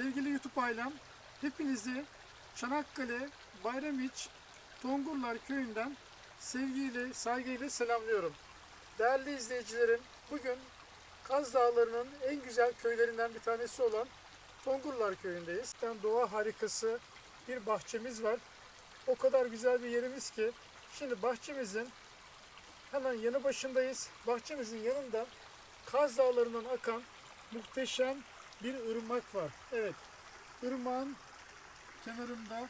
Sevgili YouTube ailem, hepinizi Çanakkale Bayramiç Tongurlar Köyü'nden sevgiyle, saygıyla selamlıyorum. Değerli izleyicilerim, bugün Kaz Dağları'nın en güzel köylerinden bir tanesi olan Tongurlar Köyü'ndeyiz. Yani doğa harikası bir bahçemiz var. O kadar güzel bir yerimiz ki, şimdi bahçemizin hemen yanı başındayız. Bahçemizin yanında Kaz Dağları'ndan akan muhteşem bir ırmak var. Evet, ırmağın kenarında,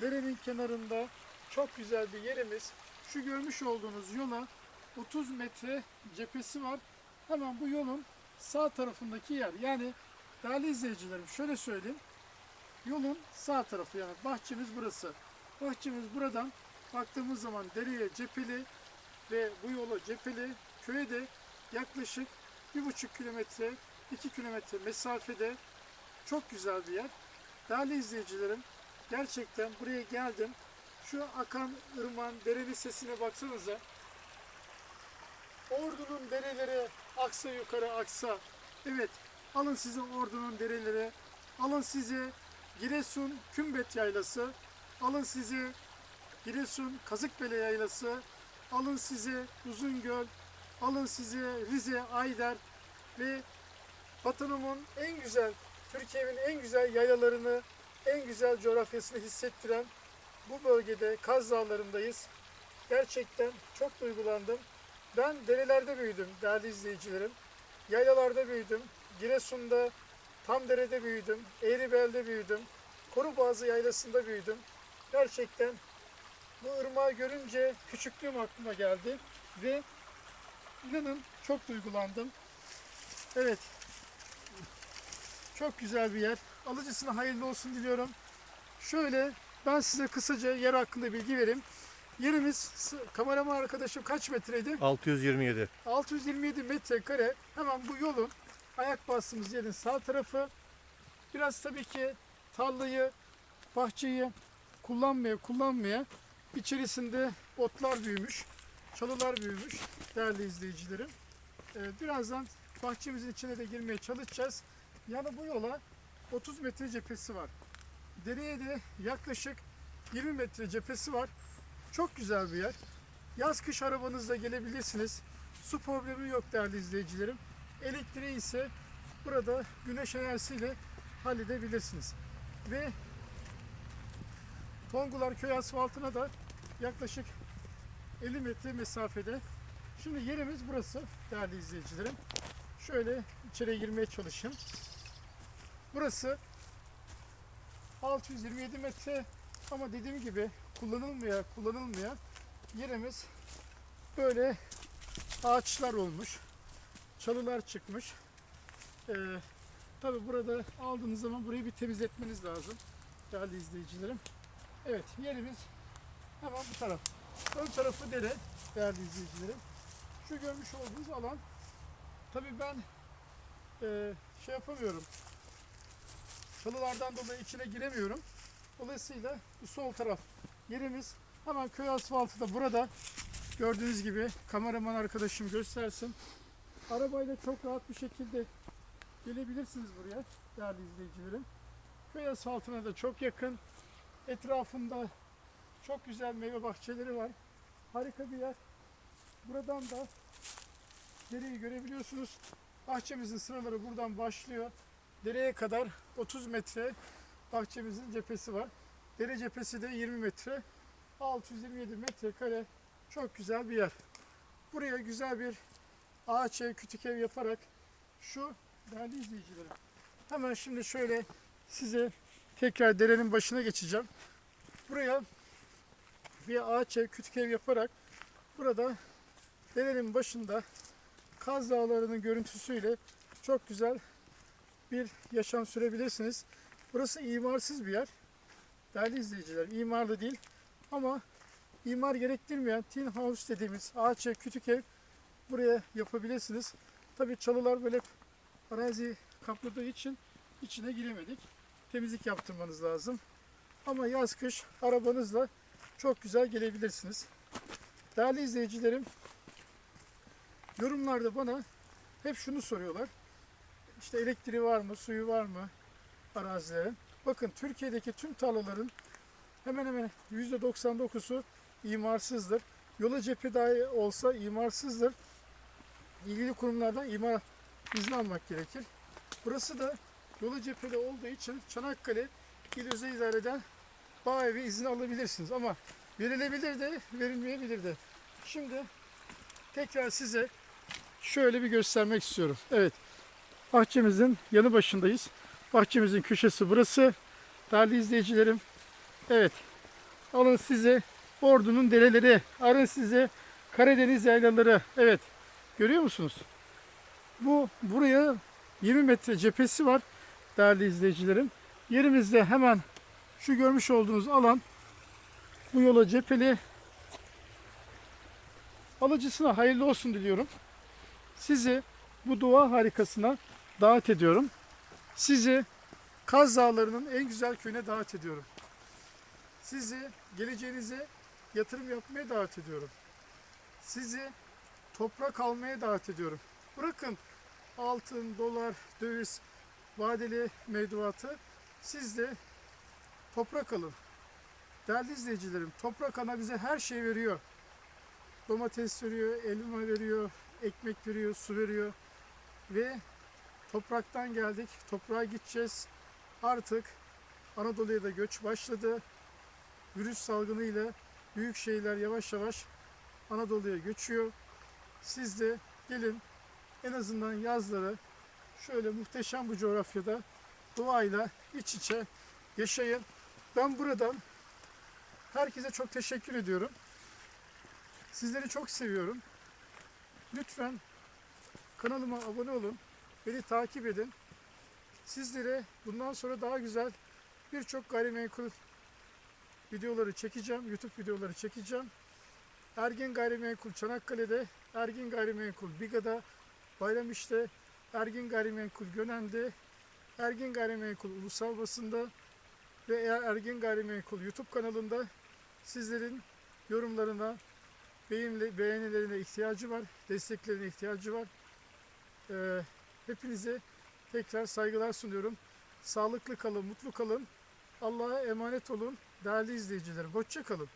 derenin kenarında çok güzel bir yerimiz. Şu görmüş olduğunuz yola 30 metre cephesi var. Hemen bu yolun sağ tarafındaki yer. Yani değerli izleyicilerim şöyle söyleyeyim. Yolun sağ tarafı yani bahçemiz burası. Bahçemiz buradan baktığımız zaman dereye cepheli ve bu yola cepheli köye de yaklaşık bir buçuk kilometre 2 kilometre mesafede çok güzel bir yer. Değerli izleyicilerim gerçekten buraya geldim. Şu akan ırmağın derenin sesine baksanıza. Ordunun dereleri aksa yukarı aksa. Evet alın size ordunun dereleri. Alın size Giresun Kümbet Yaylası. Alın size Giresun Kazıkbele Yaylası. Alın size Uzungöl. Alın size Rize Ayder ve vatanımın en güzel, Türkiye'nin en güzel yayalarını, en güzel coğrafyasını hissettiren bu bölgede Kaz Dağları'ndayız. Gerçekten çok duygulandım. Ben derelerde büyüdüm değerli izleyicilerim. Yayalarda büyüdüm. Giresun'da, Tamdere'de büyüdüm. Eğribel'de büyüdüm. Koruboğazı Yaylası'nda büyüdüm. Gerçekten bu ırmağı görünce küçüklüğüm aklıma geldi ve inanın çok duygulandım. Evet. Çok güzel bir yer. Alıcısına hayırlı olsun diliyorum. Şöyle ben size kısaca yer hakkında bilgi vereyim. Yerimiz kameraman arkadaşım kaç metreydi? 627. 627 metrekare. Hemen bu yolun ayak bastığımız yerin sağ tarafı. Biraz tabii ki tarlayı, bahçeyi kullanmaya kullanmaya içerisinde otlar büyümüş, çalılar büyümüş değerli izleyicilerim. Ee, birazdan bahçemizin içine de girmeye çalışacağız. Yani bu yola 30 metre cephesi var. Dereye de yaklaşık 20 metre cephesi var. Çok güzel bir yer. Yaz kış arabanızla gelebilirsiniz. Su problemi yok değerli izleyicilerim. Elektriği ise burada güneş enerjisiyle halledebilirsiniz. Ve Tongular köy asfaltına da yaklaşık 50 metre mesafede. Şimdi yerimiz burası değerli izleyicilerim. Şöyle içeri girmeye çalışayım. Burası 627 metre ama dediğim gibi kullanılmaya kullanılmaya yerimiz böyle ağaçlar olmuş. Çalılar çıkmış. Ee, Tabi burada aldığınız zaman burayı bir temizletmeniz lazım değerli izleyicilerim. Evet yerimiz hemen bu taraf. Ön tarafı dere değerli izleyicilerim. Şu görmüş olduğunuz alan tabi ben e, şey yapamıyorum. Çalılardan dolayı içine giremiyorum. Dolayısıyla bu sol taraf yerimiz hemen köy asfaltı da burada. Gördüğünüz gibi kameraman arkadaşım göstersin. Arabayla çok rahat bir şekilde gelebilirsiniz buraya değerli izleyicilerim. Köy asfaltına da çok yakın. Etrafında çok güzel meyve bahçeleri var. Harika bir yer. Buradan da dereyi görebiliyorsunuz. Bahçemizin sıraları buradan başlıyor. Dereye kadar 30 metre bahçemizin cephesi var. Dere cephesi de 20 metre. 627 metrekare çok güzel bir yer. Buraya güzel bir ağaç ev, kütük ev yaparak şu değerli izleyicilerim. Hemen şimdi şöyle size tekrar derenin başına geçeceğim. Buraya bir ağaç ev, kütük ev yaparak burada derenin başında Kaz Dağları'nın görüntüsüyle çok güzel bir yaşam sürebilirsiniz. Burası imarsız bir yer. Değerli izleyiciler, imarlı değil ama imar gerektirmeyen tin house dediğimiz ağaç ev, kütük ev buraya yapabilirsiniz. Tabii çalılar böyle arazi kapladığı için içine giremedik. Temizlik yaptırmanız lazım. Ama yaz kış arabanızla çok güzel gelebilirsiniz. Değerli izleyicilerim, yorumlarda bana hep şunu soruyorlar. İşte elektriği var mı, suyu var mı? arazilerin. Bakın Türkiye'deki tüm tarlaların hemen hemen %99'u imarsızdır. Yola cephe dahi olsa imarsızdır. İlgili kurumlardan imar izni almak gerekir. Burası da yola cepheli olduğu için Çanakkale İl Özel İdare'den bağ evi izni alabilirsiniz. Ama verilebilir de verilmeyebilir de. Şimdi tekrar size şöyle bir göstermek istiyorum. Evet. Bahçemizin yanı başındayız. Bahçemizin köşesi burası. Değerli izleyicilerim. Evet. Alın size Ordu'nun dereleri. Alın size Karadeniz yaylaları. Evet. Görüyor musunuz? Bu buraya 20 metre cephesi var. Değerli izleyicilerim. Yerimizde hemen şu görmüş olduğunuz alan bu yola cepheli. Alıcısına hayırlı olsun diliyorum. Sizi bu doğa harikasına davet ediyorum. Sizi Kaz Dağları'nın en güzel köyüne davet ediyorum. Sizi geleceğinize yatırım yapmaya davet ediyorum. Sizi toprak almaya davet ediyorum. Bırakın altın, dolar, döviz, vadeli mevduatı. Siz de toprak alın. Değerli izleyicilerim, toprak ana bize her şey veriyor. Domates veriyor, elma veriyor, ekmek veriyor, su veriyor. Ve topraktan geldik, toprağa gideceğiz. Artık Anadolu'ya da göç başladı. Virüs salgını ile büyük şehirler yavaş yavaş Anadolu'ya göçüyor. Siz de gelin en azından yazları şöyle muhteşem bu coğrafyada doğayla iç içe yaşayın. Ben buradan herkese çok teşekkür ediyorum. Sizleri çok seviyorum. Lütfen kanalıma abone olun. Beni takip edin. Sizlere bundan sonra daha güzel birçok gayrimenkul videoları çekeceğim. YouTube videoları çekeceğim. Ergin Gayrimenkul Çanakkale'de, Ergin Gayrimenkul Biga'da, Bayramiş'te, Ergin Gayrimenkul Gönen'de, Ergin Gayrimenkul Ulusal Basında ve Ergin Gayrimenkul YouTube kanalında sizlerin yorumlarına, beğenilerine ihtiyacı var, desteklerine ihtiyacı var. Ee, hepinize tekrar saygılar sunuyorum. Sağlıklı kalın, mutlu kalın. Allah'a emanet olun değerli izleyicilerim. Hoşça kalın.